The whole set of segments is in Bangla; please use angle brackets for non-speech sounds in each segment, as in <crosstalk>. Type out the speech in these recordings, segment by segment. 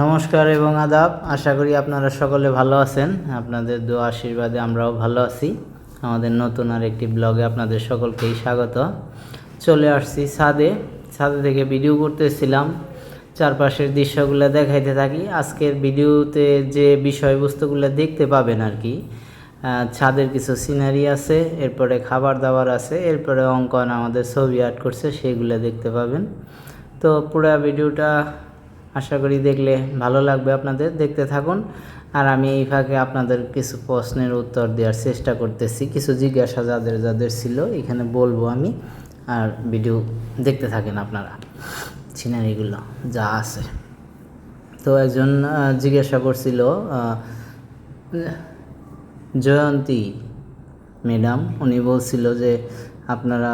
নমস্কার এবং আদাব। আশা করি আপনারা সকলে ভালো আছেন। আপনাদের দোয়া আশীর্বাদে আমরাও ভালো আছি। আমাদের নতুন আর একটি ব্লগে আপনাদের সকলকেই স্বাগত। চলে আসছি ছাদে। ছাদে থেকে ভিডিও করতেছিলাম। চারপাশের দৃশ্যগুলো দেখাইতে থাকি। আজকের ভিডিওতে যে বিষয়বস্তুগুলো দেখতে পাবেন আর কি ছাদের কিছু সিনারি আছে, এরপরে খাবার দাবার আছে, এরপরে অঙ্কন আমাদের ছবি আর্ট করছে, সেগুলো দেখতে পাবেন। তো পুরো ভিডিওটা আশা করি দেখলে ভালো লাগবে আপনাদের, দেখতে থাকুন। আর আমি এই ফাঁকে আপনাদের কিছু প্রশ্নের উত্তর দেওয়ার চেষ্টা করতেছি। কিছু জিজ্ঞাসা যাদের যাদের ছিল, এখানে বলব আমি। আর ভিডিও দেখতে থাকেন আপনারা, সিনারিগুলো যা আছে। তো একজন জিজ্ঞাসা করছিল জয়ন্তী ম্যাডাম, উনি বলছিল যে আপনারা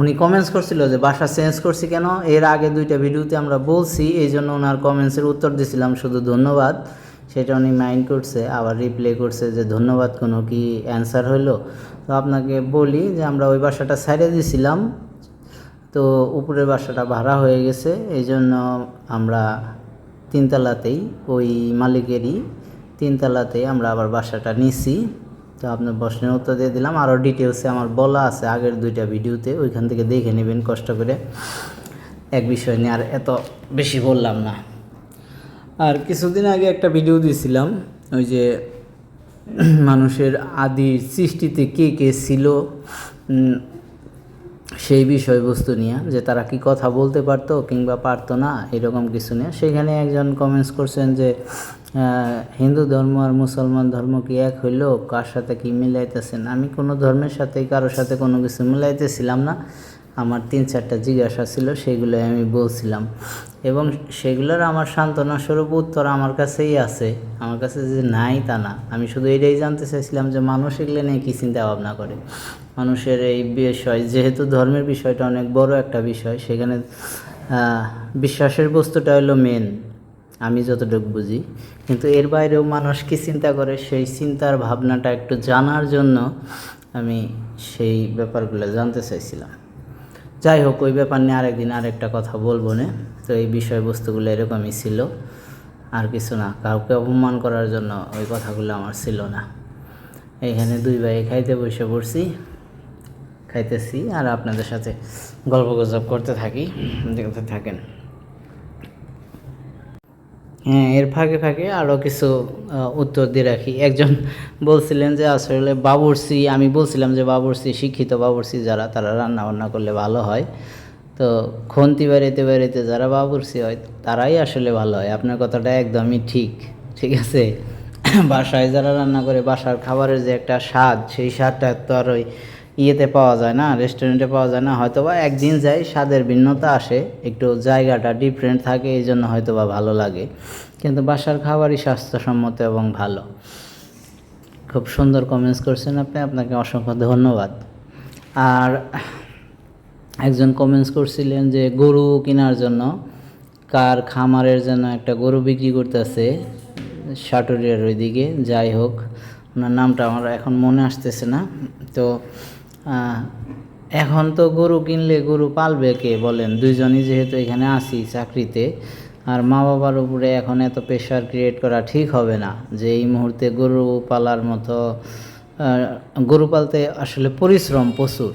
উনি কমেন্টস করছিল যে, বাসা চেঞ্জ করছি কেন? এর আগে দুইটা ভিডিওতে আমরা বলছি, এই জন্য ওনার কমেন্টসের উত্তর দিছিলাম, শুধু ধন্যবাদ। সেটা উনি মাইন্ড করছে, আবার রিপ্লাই করছে যে, ধন্যবাদ, কোনো কি অ্যান্সার হইল? তো আপনাকে বলি যে, আমরা ওই বাসাটা সাইডে দিছিলাম। তো উপরের বাসাটা ভাড়া হয়ে গেছে, এই জন্য আমরা তিনতলাতেই, ওই মালিকেরই তিনতলাতেই আমরা আবার বাসাটা নিছি। তো আপনার প্রশ্নের উত্তর দিয়ে দিলাম। আরও ডিটেলসে আমার বলা আছে আগের দুইটা ভিডিওতে। ওইখান থেকে দেখে নেবেন কষ্ট করে। এক বিষয় নিয়ে আর এত বেশি বললাম না। আর কিছুদিন আগে একটা ভিডিও দিয়েছিলাম, ওই যে মানুষের আদির সৃষ্টিতে কে কে ছিল সেই বিষয়বস্তু নিয়ে, যে তারা কি কথা বলতে পারতো কিংবা পারতো না, এরকম কিছু নিয়ে। সেখানে একজন কমেন্টস করছেন যে হিন্দু ধর্ম আর মুসলমান ধর্ম কি এক হইল? কার সাথে কি মিলাইতেছেন? আমি কোনো ধর্মের সাথে কারোর সাথে কোনো কিছু মিলাইতেছিলাম না। আমার তিন চারটা জিজ্ঞাসা ছিল সেগুলো আমি বলছিলাম। এবং সেগুলোর আমার স্বরূপ উত্তর আমার কাছেই আছে। আমার কাছে যে নাই তা না। আমি শুধু এটাই জানতে চাইছিলাম যে মানুষ এগুলো নিয়ে কী চিন্তা ভাবনা করে? মানুষের এই বিষয়, যেহেতু ধর্মের বিষয়টা অনেক বড় একটা বিষয়, সেখানে বিশ্বাসের বস্তুটা হলো মেন আমি যতটুকু বুঝি। কিন্তু এর বাইরেও মানুষ কী চিন্তা করে, সেই চিন্তার ভাবনাটা একটু জানার জন্য আমি সেই ব্যাপারগুলো জানতে চাইছিলাম। যাই হোক, ওই ব্যাপার নিয়ে আরেকদিন আরেকটা কথা বলব না। তো এই বিষয়বস্তুগুলো এরকমই ছিল। আর কিছু না, কাউকে অপমান করার জন্য ওই কথাগুলো আমার ছিল না। এইখানে দুই ভাই খাইতে বসে পড়ছি, খাইতেছি, আর আপনাদের সাথে গল্প গুজব করতে থাকি। দেখতে থাকেন। এর ফাঁকে ফাঁকে আরও কিছু উত্তর দিয়ে রাখি। একজন বলছিলেন যে আসলে বাবুর্চি আমি বলছিলাম যে বাবুর্চি শিক্ষিত বাবুর্চি যারা, তারা রান্না বান্না করলে ভালো হয়। তো খন্তি বাড়িতে বাড়িতে যারা বাবুর্চি হয়, তারাই আসলে ভালো হয়। আপনার কথাটা একদমই ঠিক ঠিক আছে? বাসায় যারা রান্না করে, বাসার খাবারের যে একটা স্বাদ, সেই স্বাদটা তো আর ওই ইয়েতে পাওয়া যায় না রেস্টুরেন্টে পাওয়া যায় না হয়তো বা একদিন যাই, স্বাদের ভিন্নতা আসে, একটু জায়গাটা ডিফারেন্ট থাকে, এই জন্য হয়তো বা ভালো লাগে। কিন্তু বাসার খাবারই স্বাস্থ্যসম্মত এবং ভালো। খুব সুন্দর কমেন্টস করছেন আপনি, আপনাকে অসংখ্য ধন্যবাদ। আর একজন কমেন্টস করছিলেন যে, গরু কেনার জন্য কার খামারের জন্য একটা গরু বিক্রি করতেছে সাটুরিয়ার ওইদিকে, যাই হোক, ওনার নামটা আমার এখন মনে আসতেছে না। তো এখন তো গরু কিনলে গরু পালবে কে বলেন? দুইজনই যেহেতু এখানে আসি চাকরিতে, আর মা বাবার উপরে এখন এত প্রেশার ক্রিয়েট করা ঠিক হবে না যে এই মুহূর্তে গরু পালার মতো গরু পালতে আসলে পরিশ্রম প্রচুর।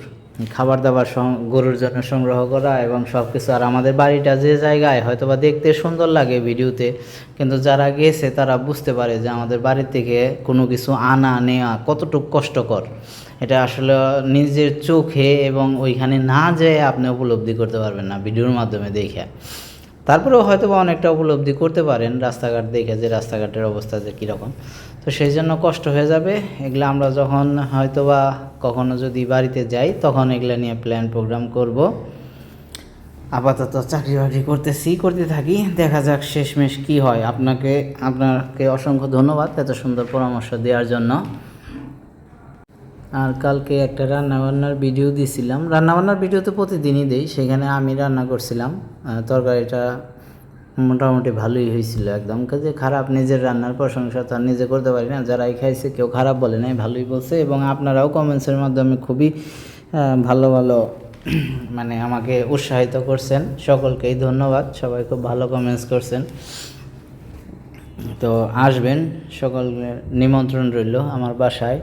খাবার দাবার গরুর জন্য সংগ্রহ করা এবং সব কিছু আর আমাদের বাড়িটা যে জায়গায় হয়তো বা দেখতে সুন্দর লাগে ভিডিওতে, কিন্তু যারা গেছে, তারা বুঝতে পারে যে আমাদের বাড়ির থেকে কোনো কিছু আনা, নেওয়া কতটুকু কষ্টকর। এটা আসলে নিজের চোখে এবং ওইখানে না যেয়ে আপনি উপলব্ধি করতে পারবেন না ভিডিওর মাধ্যমে দেখে। তারপরেও হয়তো বা অনেকটা উপলব্ধি করতে পারেন রাস্তাঘাট দেখে যে রাস্তাঘাটের অবস্থা যে কীরকম। তো সেই জন্য কষ্ট হয়ে যাবে। এগুলো আমরা যখন হয়তো বা কখনো যদি বাড়িতে যাই, তখন এগুলো নিয়ে প্ল্যান প্রোগ্রাম করব। আপাতত চাকরি বাকরি করতেছি, করতে থাকি। দেখা যাক শেষমেশ কি হয়। আপনাকে আপনাকে অসংখ্য ধন্যবাদ এত সুন্দর পরামর্শ দেওয়ার জন্য। আর কালকে একটা রান্নাবান্নার ভিডিও দিছিলাম। রান্নাবান্নার ভিডিও তো প্রতিদিনই দেই, সেখানে আমি রান্না করছিলাম। তরকারিটা মোটামুটি ভালোই হয়েছিল একদম। কাজে খারাপ নিজের রান্নার প্রশংসা তো আর নিজে করতে পারি না। যারাই খাইছে, কেউ খারাপ বলে নাই, ভালোই বলছে এবং আপনারাও কমেন্টসের মাধ্যমে খুবই ভালো ভালো <clears throat> মানে আমাকে উৎসাহিত করছেন। সকলকেই ধন্যবাদ, সবাই খুব ভালো কমেন্টস করছেন। তো আসবেন সকল নিমন্ত্রণ রইল আমার বাসায়।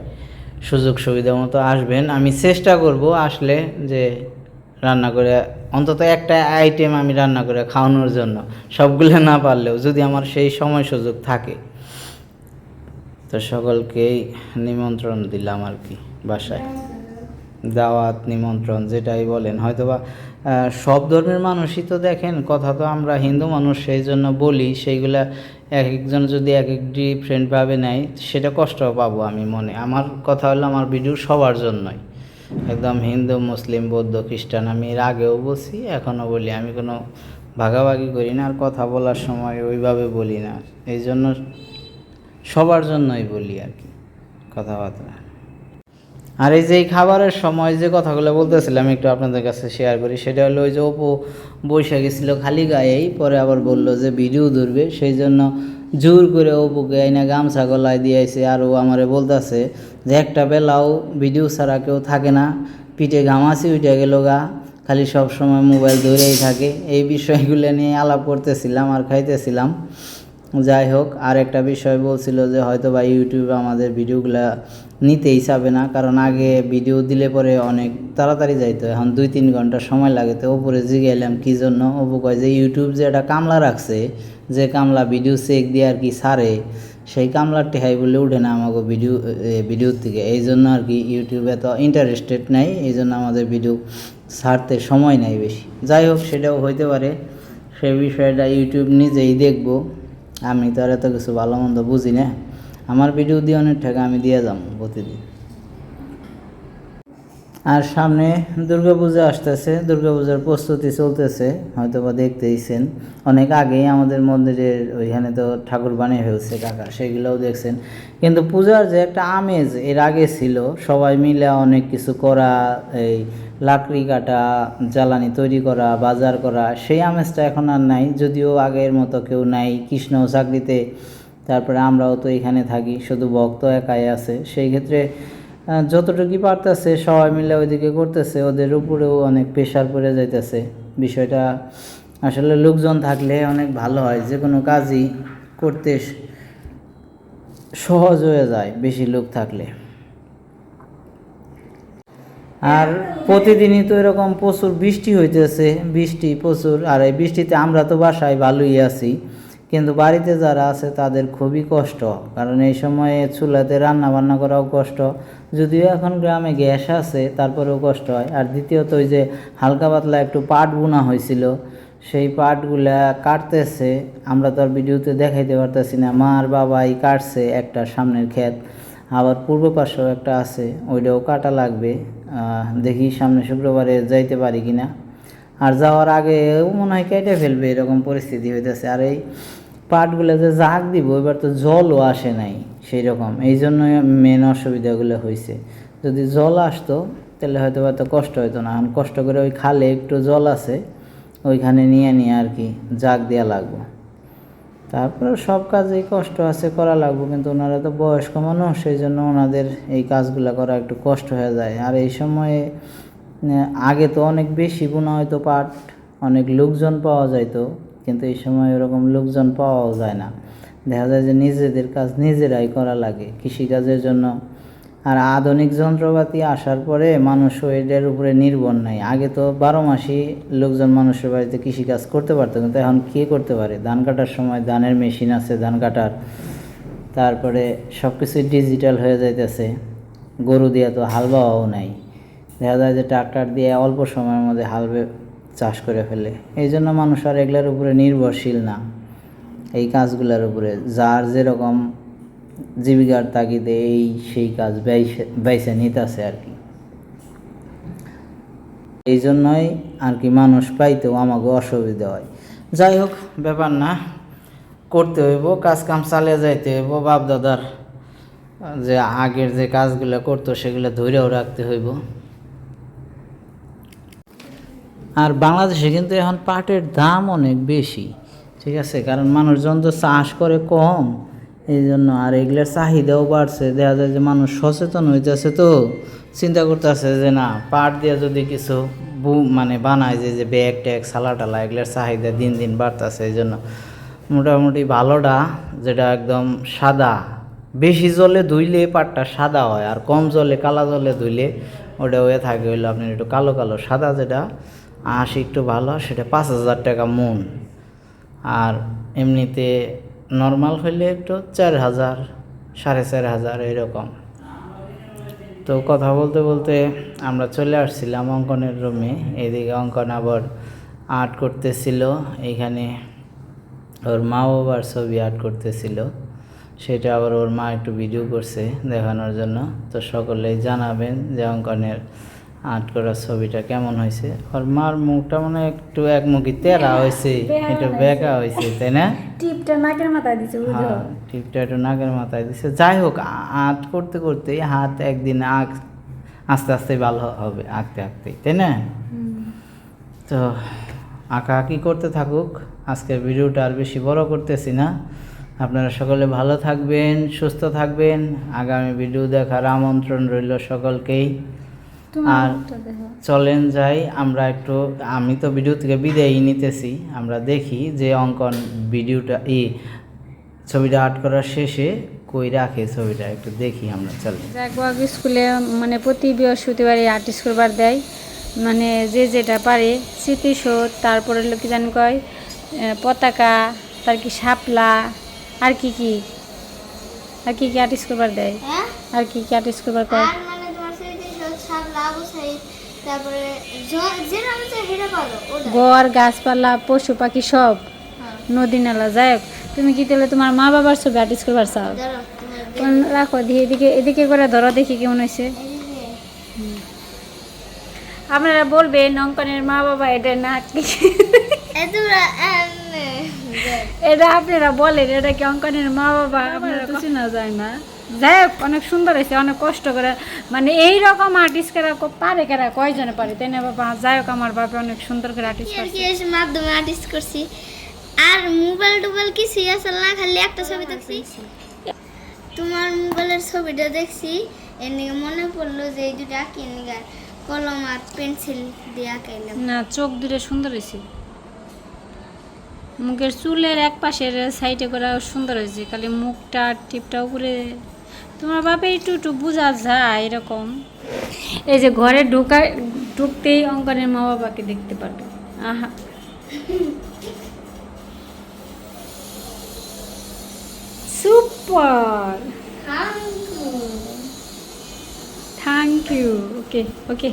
সুযোগ সুবিধা মতো আসবেন। আমি চেষ্টা করব আসলে যে রান্না করে, অন্তত একটা আইটেম আমি রান্না করে খাওয়ানোর জন্য। সবগুলো না পারলেও যদি আমার সেই সময় সুযোগ থাকে। তো সকলকেই নিমন্ত্রণ দিলাম আর কি বাসায়। দাওয়াত, নিমন্ত্রণ, যেটাই বলেন। হয়তোবা সব ধর্মের মানুষই তো দেখেন, কথা তো আমরা হিন্দু মানুষ, সেই জন্য বলি, সেইগুলা এক একজন যদি এক এক ডিফারেন্ট ভাবে নেয়, সেটা কষ্ট পাবো আমি মনে। আমার কথা হলো, আমার ভিডিও সবার জন্যই। একদম হিন্দু, মুসলিম, বৌদ্ধ, খ্রিস্টান আমি এর আগেও বলছি, এখনও বলি। আমি কোনো ভাগাভাগি করি না আর কথা বলার সময় ওইভাবে বলি না। এই জন্য সবার জন্যই বলি আর কি কথাবার্তা। আর এই যে এই খাবারের সময় যে কথাগুলো বলতেছিলাম একটু আপনাদের কাছে শেয়ার করি, সেটা হলো ওই যে অপু বৈশা গেছিল খালি গায়েই, পরে আবার বলল যে ভিডিও ধরবে, সেই জন্য জোর করে অপুকে আইনা গামছা গলায় দিয়েছে আর ও আমারে বলতেছে যে, একটা বেলাও ভিডিও ছাড়া কেউ থাকে না। পিঠে ঘামাসি উঠে গেল গা। খালি সব সময় মোবাইল ধরেই থাকে। এই বিষয়গুলো নিয়ে আলাপ করতেছিলাম আর খাইতেছিলাম। যাই হোক, আর একটা বিষয় বলছিল যে, হয়তো বা ইউটিউবে আমাদের ভিডিওগুলা নিতেই চাবে না। কারণ আগে ভিডিও দিলে পরে অনেক তাড়াতাড়ি যাইতো। এখন দুই তিন ঘণ্টা সময় লাগে। তো ওপরে জিগে এলাম কী জন্য? ওপো কয় যে, ইউটিউব যে একটা কামলা রাখছে যে কামলা ভিডিও চেক দিয়ে আর কি সারে, সেই কামলার টেহাই বলে উঠে না আমাকে ভিডিও ভিডিওর থেকে। এই জন্য আর কি ইউটিউবে তো ইন্টারেস্টেড নাই, এই জন্য আমাদের ভিডিও ছাড়তে সময় নাই বেশি। যাই হোক, সেটাও হইতে পারে। সেই বিষয়টা ইউটিউব নিজেই দেখব। আমি তো আর এত কিছু ভালো মন্দ বুঝি না। আমার ভিডিও দিয়ে অনেক টাকা আমি দিয়ে যাম প্রতিদিন। আর সামনে দুর্গাপূজা আসতেছে, দুর্গাপূজার প্রস্তুতি চলতেছে হয়তো বা দেখতেইছেন। অনেক আগেই আমাদের মন্দিরের ওইখানে তো ঠাকুর বানিয়ে ফেলছে কাকা, সেগুলোও দেখছেন। কিন্তু পূজার যে একটা আমেজ এর আগে ছিল, সবাই মিলে অনেক কিছু করা, এই লাকড়ি কাটা, জ্বালানি তৈরি করা, বাজার করা, সেই আমেজটা এখন আর নাই। যদিও আগের মতো কেউ নাই কৃষ্ণ চাকরিতে, তারপরে আমরাও তো এখানে থাকি, শুধু ভক্ত একাই আছে। সেই ক্ষেত্রে আহ, যতটুকুই পারতেছে সবাই মিলে ওইদিকে করতেছে। ওদের উপরেও অনেক প্রেশার পড়ে যাইতেছে। বিষয়টা আসলে লোকজন থাকলে অনেক ভালো হয়। যে কোনো কাজই করতে সহজ হয়ে যায় বেশি লোক থাকলে। আর প্রতিদিনই তো এরকম প্রচুর বৃষ্টি হইতেছে। বৃষ্টি প্রচুর। আর এই বৃষ্টিতে আমরা তো বাসায় ভালোই আছি। কিন্তু বাড়িতে যারা আছে তাদের খুবই কষ্ট। কারণ এই সময়ে চুলাতে রান্না বান্না করাও কষ্ট। যদিও এখন গ্রামে গ্যাস আছে, তারপরেও কষ্ট হয়। আর দ্বিতীয়ত ওই যে হালকা পাতলা একটু পাট বোনা হয়েছিল, সেই পাটগুলা কাটতেছে। আমরা তো আর ভিডিওতে দেখাইতে পারতেছি না মা আর বাবাই কাটছে একটা সামনের ক্ষেত। আবার পূর্ব পাশেও একটা আছে, ওইটাও কাটা লাগবে। দেখি সামনে শুক্রবারে যাইতে পারি কিনা। আর যাওয়ার আগেও মনে হয় কেটে ফেলবে, এরকম পরিস্থিতি হইতেছে। আর এই পাটগুলো যে জাগ দিব, এবার তো জলও আসে নাই সেই রকম এই জন্য মেন অসুবিধাগুলো হয়েছে যদি জল আসতো, তাহলে হয়তো বা এত কষ্ট হতো না। কষ্ট করে ওই খালে একটু জল আছে, ওইখানে নিয়ে নিয়ে আর কি জাগ দেওয়া লাগবো। তারপরে সব কাজেই কষ্ট আছে, করা লাগবো। কিন্তু ওনারা তো বয়স্ক মানুষ, সেই জন্য ওনাদের এই কাজগুলো করা একটু কষ্ট হয়ে যায়। আর এই সময়ে আগে তো অনেক বেশি বোনা হয়তো পাট, অনেক লোকজন পাওয়া যাইতো। কিন্তু এই সময় ওরকম লোকজন পাওয়াও যায় না। দেখা যায় যে নিজেদের কাজ নিজেরাই করা লাগে কৃষিকাজের জন্য। আর আধুনিক যন্ত্রপাতি আসার পরে মানুষ এটার উপরে নির্ভর নাই। আগে তো বারো মাসই লোকজন মানুষের বাড়িতে কৃষিকাজ করতে পারতো, কিন্তু এখন কে করতে পারে? ধান কাটার সময় ধানের মেশিন আছে, ধান কাটার। তারপরে সব কিছুই ডিজিটাল হয়ে যাইতেছে। গরু দিয়ে তো হাল বাওয়াও নাই। দেখা যায় যে ট্রাক্টর দিয়ে অল্প সময়ের মধ্যে হাল চাষ করে ফেলে। এই জন্য মানুষ আর এগুলোর উপরে নির্ভরশীল না। এই কাজগুলোর উপরে। যার যেরকম জীবিকার তাগিদে এই সেই কাজ বাইসে নিতেছে আর কি। এই জন্যই আর কি মানুষ পাইতেও আমাকে অসুবিধা হয়। যাই হোক, ব্যাপার না। করতে হইব কাজ কাম চালিয়ে যাইতে হইব। বাপ দাদার যে আগের যে কাজগুলো করতো, সেগুলো ধরেও রাখতে হইব। আর বাংলাদেশে কিন্তু এখন পাটের দাম অনেক বেশি, ঠিক আছে? কারণ মানুষজন তো চাষ করে কম এই জন্য আর এগুলোর চাহিদাও বাড়ছে। দেখা যায় যে মানুষ সচেতন হইতেছে তো, চিন্তা করতেছে যে না, পাট দিয়ে যদি কিছু বু মানে বানায় যে যে ব্যাগ ট্যাগ, সালা টালা, এগুলোর চাহিদা দিন দিন বাড়তেছে এই জন্য মোটামুটি ভালোটা যেটা একদম সাদা। বেশি জলে ধুইলে পাটটা সাদা হয়, আর কম জলে, কালা জলে ধুইলে ওটা হয়ে থাকে, হইল আপনার একটু কালো কালো, সাদা যেটা আঁশ একটু ভালো, সেটা পাঁচ হাজার টাকা মন আর এমনিতে নর্মাল হইলে একটু চার হাজার, সাড়ে চার হাজার এরকম। তো কথা বলতে বলতে আমরা চলে আসছিলাম অঙ্কনের রুমে এদিকে অঙ্কন আবার আর্ট করতেছিল, এখানে ওর মা বাবার ছবি আর্ট করতেছিল। সেটা আবার ওর মা একটু ভিডিও করছে দেখানোর জন্য। তো সকলেই জানাবেন যে অঙ্কনের আর্ট করা ছবিটা কেমন হয়েছে? ওর মার মুখটা মানে একটু একমুখী তেরা হয়েছে একটু বেঁকা হয়েছে তাই না? টিপটা নাকের মাথায় দিছে হ্যাঁ টিপটা একটু নাকের মাথায় দিছে। যাই হোক আর্ট করতে করতে হাত একদিন আঁক আস্তে আস্তে ভালো হবে আঁকতে আঁকতে তাই না? তো আঁকা আঁকি করতে থাকুক আজকের ভিডিওটা আর বেশি বড় করতেছি না। আপনারা সকলে ভালো থাকবেন সুস্থ থাকবেন। আগামী ভিডিও দেখার আমন্ত্রণ রইল সকলকেই। আর চলেন যাই আমরা একটু আমি তো ভিডিও থেকে বিদায়ই নিতেছি আমরা দেখি যে অঙ্কন ভিডিওটা ই ছবিটা আর্ট করার শেষে কই রাখে ছবিটা একটু দেখি আমরা চলেন। জাগবাগ স্কুলে মানে প্রতি বৃহস্পতিবারে আর্টিস্ট করবার দেয়। মানে যে যেটা পারে স্মৃতিসৌধ তারপরে হলো কি জানি কয় পতাকা তার কি শাপলা আর কি কি? আর কি কি আর্টিস্ট করবার দেয়? হ্যাঁ? আর কি কি আর্টিস্ট করবার কয়? গড় গাছপালা পশু পাখি সব হ্যাঁ। নদী নালা যাই তুমি কি তাহলে তোমার মা বাবার ছবি আর্টিস্ট করবার চাও? রাখো দিয়ে এদিকে এদিকে করে ধরো দেখি কেমন হয়েছে। আপনারা বলবেন অঙ্কনের মা বাবা এটা না। এটা আপনারা বলেন এটা কি অঙ্কনের মা বাবা? আপনারা কিছু চেনা যায় না। যাই হোক অনেক সুন্দর হয়েছে অনেক কষ্ট করে। মানে এই রকম আর্টিস্ট কেরা ক- পারে কেরা কয়জনে পারে তাই না বাবা? যাই হোক আমার বাবা অনেক সুন্দর করে আর্টিস্ট কি আর করছে মাধ্যমে আর্টিস্ট করছি। আর মোবাইল টোবাইল কিছুই আসল না খালি একটা ছবি দেখছি। তোমার মোবাইলের ছবিটা দেখছি এর নিয়ে মনে পড়ল যে এই দুটো আঁকি কলম আর পেন্সিল দিয়ে আঁকাইলাম। না চোখ দুটো সুন্দর হয়েছে। মুখের চুলের এক পাশের সাইডে করে সুন্দর হয়েছে খালি মুখটা টিপটা উপরে। তোমার বাপে একটু একটু বোঝা যায় এরকম। এই যে ঘরে ঢোকা ঢুকতেই অঙ্কনের মা বাবাকে দেখতে পারবে। আহা। Super. Thank you okay okay